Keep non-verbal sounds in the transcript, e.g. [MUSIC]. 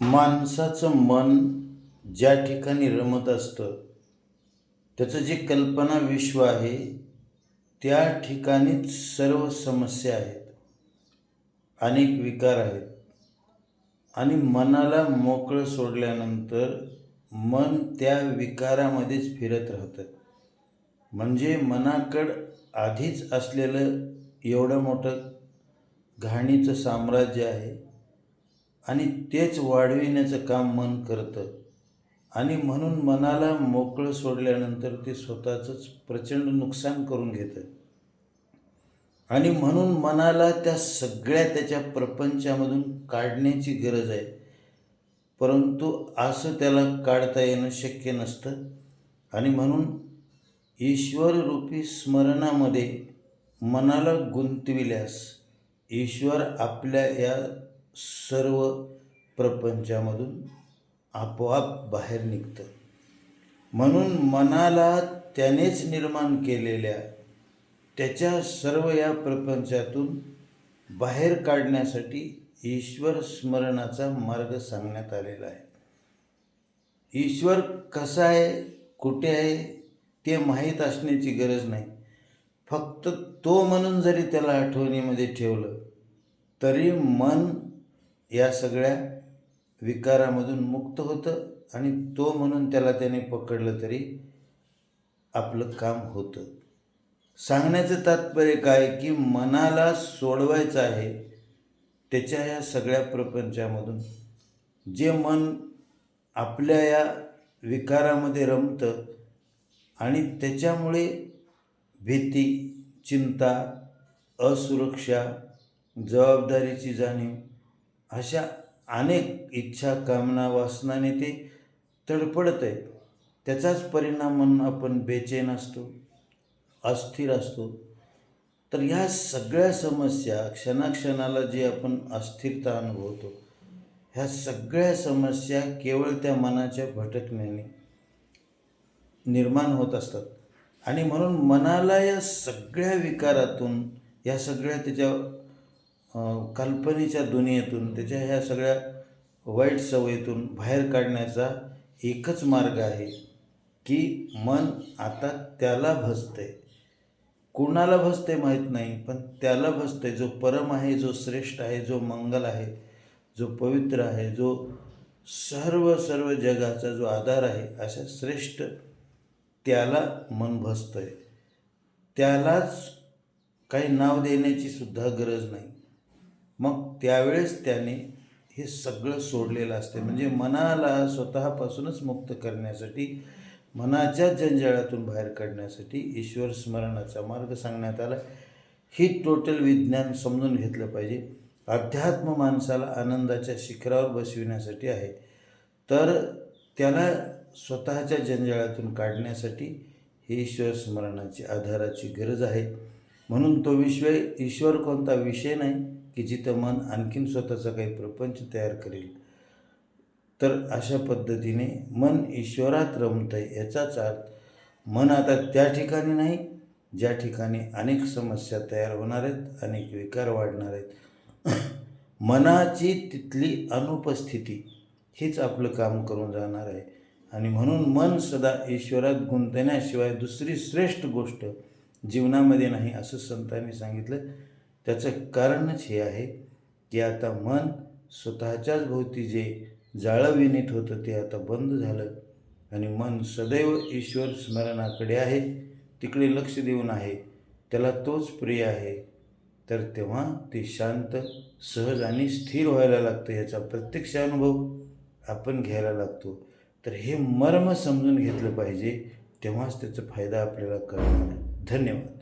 माणसाचं मन ज्या ठिकाणी रमत असतं त्याचं जे कल्पना विश्व आहे त्या ठिकाणीच सर्व समस्या आहेत. अनेक विकार आहेत. आणि मनाला मोकळं सोडल्यानंतर मन त्या विकारामध्येच फिरत राहतं. म्हणजे मनाकड आधीच असलेलं एवढं मोठं घाणीचं साम्राज्य आहे आणि तेच वाढविण्याचं काम मन करतं. आणि म्हणून मनाला मोकळं सोडल्यानंतर ते स्वतःचंच प्रचंड नुकसान करून घेतं. आणि म्हणून मनाला त्या सगळ्या त्याच्या प्रपंचामधून काढण्याची गरज आहे. परंतु असं त्याला काढता येणं शक्य नसतं. आणि म्हणून ईश्वररूपी स्मरणामध्ये मनाला गुंतविल्यास ईश्वर आपल्या या सर्व प्रपंचामधून आपोआप बाहेर निघतं. म्हणून मनाला त्यानेच निर्माण केलेल्या त्याच्या सर्व या प्रपंचातून बाहेर काढण्यासाठी ईश्वर स्मरणाचा मार्ग सांगण्यात आलेला आहे. ईश्वर कसा आहे कुठे आहे ते माहीत असण्याची गरज नाही. फक्त तो म्हणून जरी त्याला आठवणीमध्ये ठेवलं तरी मन या सगळ्या विकारामधून मुक्त होतं आणि तो म्हणून त्याला त्याने पकडलं तरी आपलं काम होतं. सांगण्याचं तात्पर्य काय की मनाला सोडवायचं आहे त्याच्या या सगळ्या प्रपंचामधून. जे मन आपल्या या विकारामध्ये रमतं आणि त्याच्यामुळे भीती चिंता असुरक्षा जबाबदारीची जाणीव अशा अनेक इच्छा कामना वासनाने ते तडफडत आहे त्याचाच परिणाम म्हणून आपण बेचैन असतो अस्थिर असतो. तर ह्या सगळ्या समस्या क्षणाक्षणाला जे आपण अस्थिरता अनुभवतो ह्या सगळ्या समस्या केवळ त्या मनाच्या भटकण्याने निर्माण होत असतात. आणि म्हणून मनाला या सगळ्या विकारातून या सगळ्या त्याच्या कल्पनेच्या दुनियेतून त्याच्या ह्या सगळ्या वाईट सवयीतून बाहेर काढण्याचा एकच मार्ग आहे की मन आता त्याला भजतंय कुणाला भजते माहीत नाही पण त्याला भजते. जो परम आहे जो श्रेष्ठ आहे जो मंगल आहे जो पवित्र आहे जो सर्व सर्व जगाचा जो आधार आहे अशा श्रेष्ठ त्याला मन भजतंय. त्यालाच काही नाव देण्याची सुद्धा गरज नाही. मग त्यावेळेस त्याने हे सगळं सोडलेलं असते. म्हणजे मनाला स्वतःपासूनच मुक्त करण्यासाठी मनाच्या जंजाळातून बाहेर काढण्यासाठी ईश्वर स्मरणाचा मार्ग सांगण्यात आला. ही टोटल विज्ञान समजून घेतलं पाहिजे. अध्यात्म माणसाला आनंदाच्या शिखरावर बसविण्यासाठी आहे. तर त्याला स्वतःच्या जंजाळातून काढण्यासाठी हे ईश्वर स्मरणाची आधाराची गरज आहे. म्हणून तो विश्व ईश्वर कोणता विषय नाही की जिथं मन आणखीन स्वतःचा काही प्रपंच तयार करेल. तर अशा पद्धतीने मन ईश्वरात रमतं आहे याचाच अर्थ मन आता त्या ठिकाणी नाही ज्या ठिकाणी अनेक समस्या तयार होणार आहेत अनेक विकार वाढणार आहेत. [CLEARS THROAT] मनाची तिथली अनुपस्थिती हेच आपलं काम करून जाणार आहे. आणि म्हणून मन सदा ईश्वरात गुंतण्याशिवाय दुसरी श्रेष्ठ गोष्ट जीवनामध्ये नाही असं संतांनी सांगितलं. त्याचं कारणच हे आहे की आता मन स्वतःच्याच भोवती जे जाळविनीत होतं ते आता बंद झालं. आणि मन सदैव ईश्वर स्मरणाकडे आहे तिकडे लक्ष देऊन आहे. त्याला तोच प्रिय आहे. तर तेव्हा ते शांत सहज आणि स्थिर व्हायला लागतं याचा प्रत्यक्ष अनुभव आपण घ्यायला लागतो. तर हे मर्म समजून घेतलं पाहिजे. तेव्हाच त्याचा फायदा आपल्याला करणार आहे. धन्यवाद.